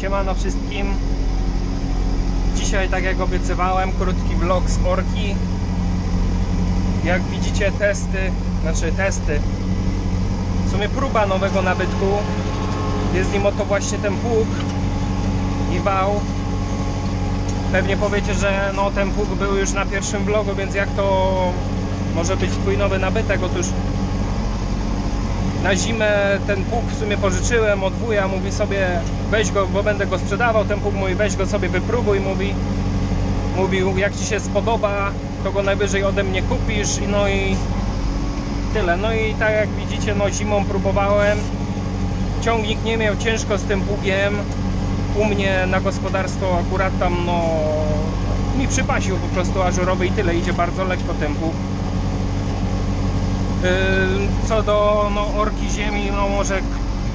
Siemano wszystkim. Dzisiaj, tak jak obiecywałem, krótki vlog z Orki. Jak widzicie, testy, znaczy testy. W sumie próba nowego nabytku. Jest nim oto właśnie ten pług i wał. Pewnie powiecie, że no, ten pług był już na pierwszym vlogu, więc jak to może być twój nowy nabytek? Otóż na zimę ten pług w sumie pożyczyłem od wuja, mówi sobie weź go, bo będę go sprzedawał, ten pług mówi weź go sobie wypróbuj, mówi mówił jak Ci się spodoba, to go najwyżej ode mnie kupisz no i tyle. No i tak jak widzicie, no zimą próbowałem, ciągnik nie miał ciężko z tym pługiem, u mnie na gospodarstwo akurat tam no mi przypasił po prostu ażurowy i tyle, idzie bardzo lekko ten pług. Co do no, orki ziemi, no może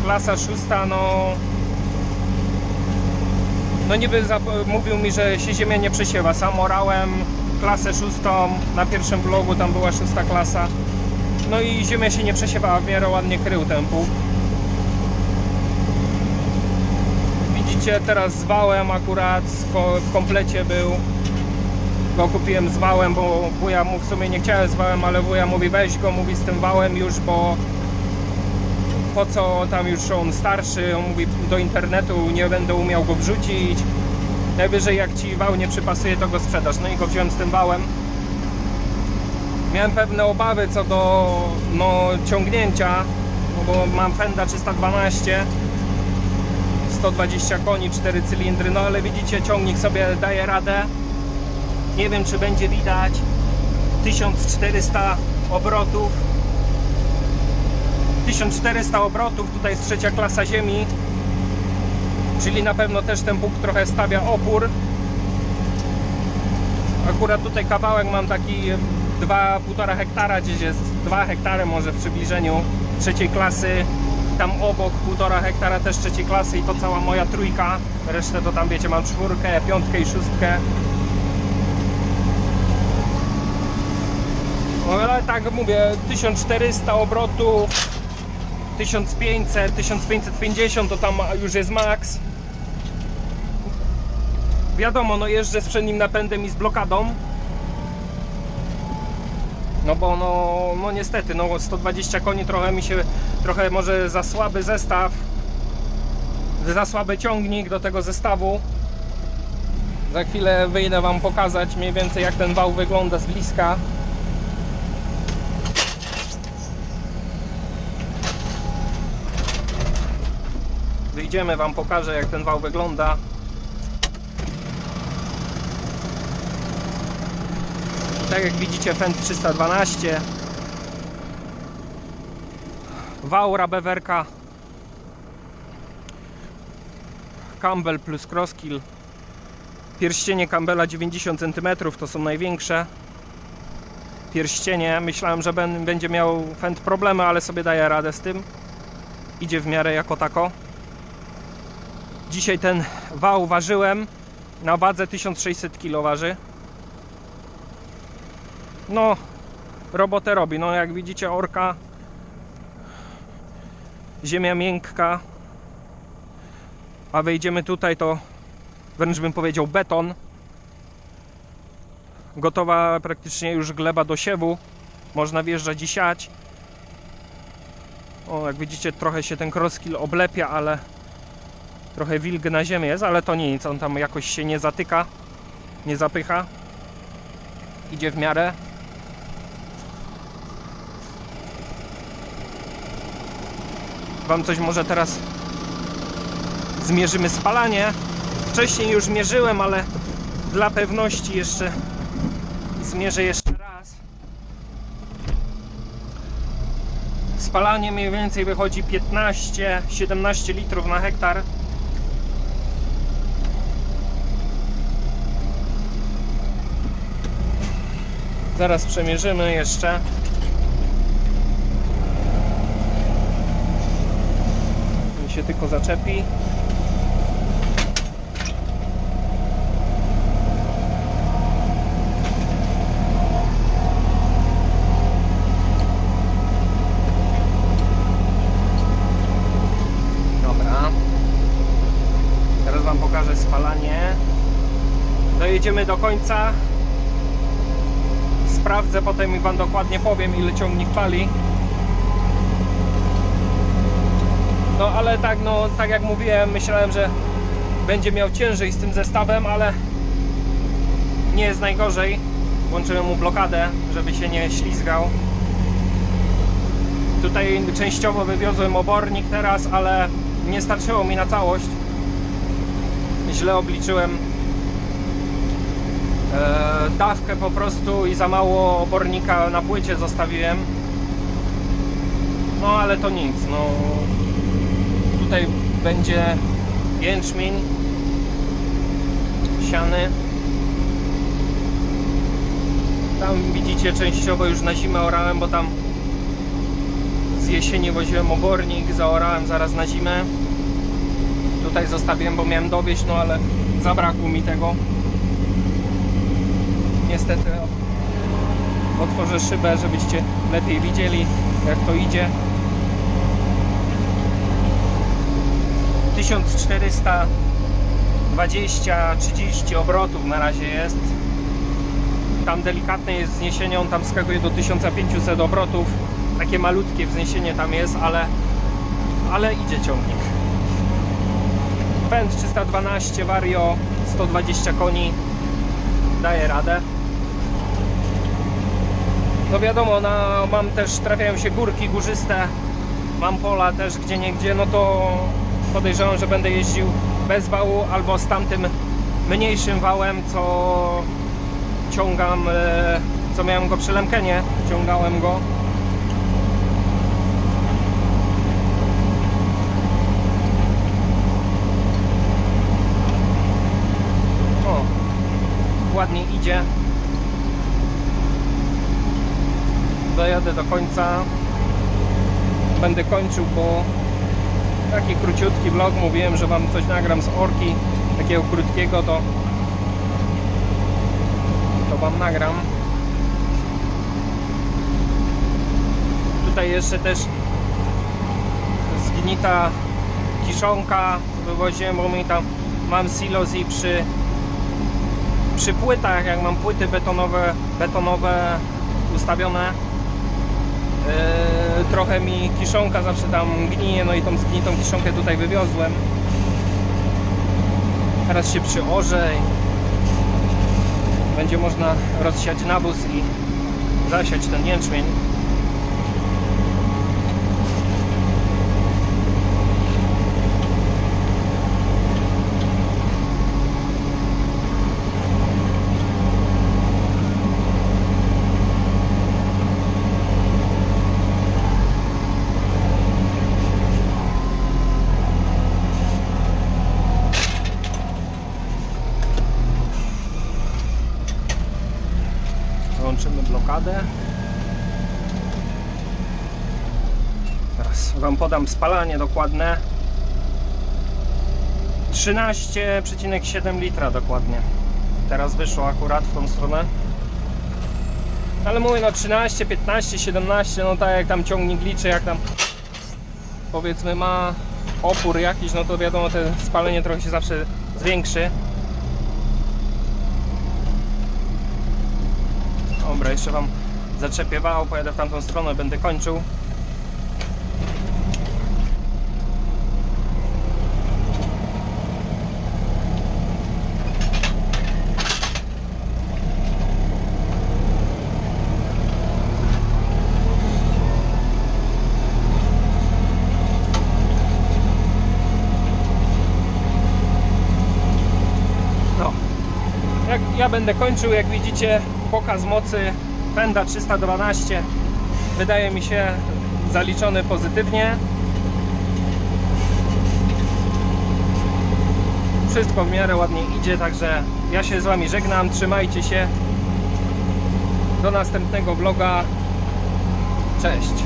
klasa szósta, no no niby mówił mi, że się ziemia nie przesiewa. Sam orałem klasę szóstą, na pierwszym vlogu tam była szósta klasa. No i ziemia się nie przesiewała, w miarę ładnie krył ten. Widzicie, teraz z wałem akurat w komplecie był go kupiłem z wałem, bo wuja mu w sumie nie chciałem z wałem, ale wuja mówi weź go, mówi z tym wałem już, bo po co tam już on starszy, on mówi do internetu nie będę umiał go wrzucić. Najwyżej jak ci wał nie przypasuje, to go sprzedasz. No i go wziąłem z tym wałem. Miałem pewne obawy co do no, ciągnięcia, no bo mam Fenda 312 120 koni, 4 cylindry, no ale widzicie ciągnik sobie daje radę nie wiem czy będzie widać. 1400 obrotów. 1400 obrotów tutaj jest trzecia klasa ziemi. Czyli na pewno też ten Bóg trochę stawia opór. Akurat tutaj kawałek mam taki 2,5 hektara gdzieś jest. 2 hektary może w przybliżeniu trzeciej klasy. Tam obok 1,5 hektara też trzeciej klasy i to cała moja trójka. Resztę to tam wiecie mam czwórkę, piątkę i szóstkę No ale tak mówię, 1400 obrotów, 1500, 1550 to tam już jest maks. Wiadomo, no jeżdżę z przednim napędem i z blokadą. No bo no, no niestety, no 120 koni trochę mi się, trochę może za słaby zestaw, za słaby ciągnik do tego zestawu. Za chwilę wyjdę Wam pokazać mniej więcej jak ten wał wygląda z bliska. Wam pokażę jak ten wał wygląda. Tak jak widzicie Fend 312 Wał Rabewerka Campbell plus Crosskill Pierścienie Campbella 90 cm to są największe pierścienie. Myślałem, że będzie miał Fend problemy, ale sobie daje radę z tym. Idzie w miarę jako tako. Dzisiaj ten wał ważyłem na wadze 1600 kg waży. No, robotę robi. No, jak widzicie, orka, ziemia miękka. A wejdziemy tutaj, to wręcz bym powiedział beton. Gotowa praktycznie już gleba do siewu. Można wjeżdżać i siać. O, jak widzicie, trochę się ten crosskill oblepia, ale trochę wilg na ziemię jest, ale to nic, on tam jakoś się nie zatyka, nie zapycha. Idzie w miarę. Wam coś może teraz zmierzymy spalanie. Wcześniej już mierzyłem, ale dla pewności jeszcze zmierzę jeszcze raz. Spalanie mniej więcej wychodzi 15-17 litrów na hektar. Zaraz przemierzymy jeszcze. Mi się tylko zaczepi. Wam pokażę spalanie. Dojedziemy do końca. Sprawdzę, potem i Wam dokładnie powiem, ile ciągnik pali. No ale tak, no tak jak mówiłem, myślałem, że będzie miał ciężej z tym zestawem, ale nie jest najgorzej. Włączyłem mu blokadę, żeby się nie ślizgał. Tutaj częściowo wywiozłem obornik teraz, ale nie starczyło mi na całość. Źle obliczyłem dawkę po prostu i za mało obornika na płycie zostawiłem. No ale to nic. No, tutaj będzie jęczmień siany. Tam widzicie częściowo już na zimę orałem, bo tam z jesieni woziłem obornik, zaorałem zaraz na zimę. Tutaj zostawiłem, bo miałem dowieść, no ale zabrakło mi tego. Niestety otworzę szybę, żebyście lepiej widzieli jak to idzie. 1420-30 obrotów na razie jest. Tam delikatne jest wzniesienie, on tam skakuje do 1500 obrotów. Takie malutkie wzniesienie tam jest, ale, ale idzie ciągnik. Pęd 312 Vario 120 koni daje radę. No wiadomo, na, mam też, trafiają się górki górzyste, mam pola też gdzie niegdzie, no to podejrzewam, że będę jeździł bez wału albo z tamtym mniejszym wałem, co ciągam, e, co miałem go przy Lemkenie, ciągałem go. O, ładnie idzie. Dojadę do końca. Będę kończył, bo taki króciutki vlog. Mówiłem, że Wam coś nagram z orki, takiego krótkiego, to to Wam nagram. Tutaj jeszcze też zgnita kiszonka wywoziłem, bo mi tam mam silos i przy przy płytach, jak mam płyty betonowe, betonowe ustawione trochę mi kiszonka zawsze tam gnije, no i tą zgnitą kiszonkę tutaj wywiozłem. Teraz się przyorze i będzie można rozsiać nawóz i zasiać ten jęczmień. Teraz Wam podam spalanie dokładne. 13,7 litra dokładnie. Teraz wyszło akurat w tą stronę. Ale mówię no 13, 15, 17, no tak jak tam ciągnik liczy, jak tam powiedzmy ma opór jakiś, no to wiadomo, te spalenie trochę się zawsze zwiększy. Dobra, jeszcze Wam zaczepię wał, pojadę w tamtą stronę, będę kończył. No, ja będę kończył, jak widzicie, pokaz mocy Fenda 312 wydaje mi się zaliczony pozytywnie. Wszystko w miarę ładnie idzie, także ja się z Wami żegnam, trzymajcie się. Do następnego vloga. Cześć.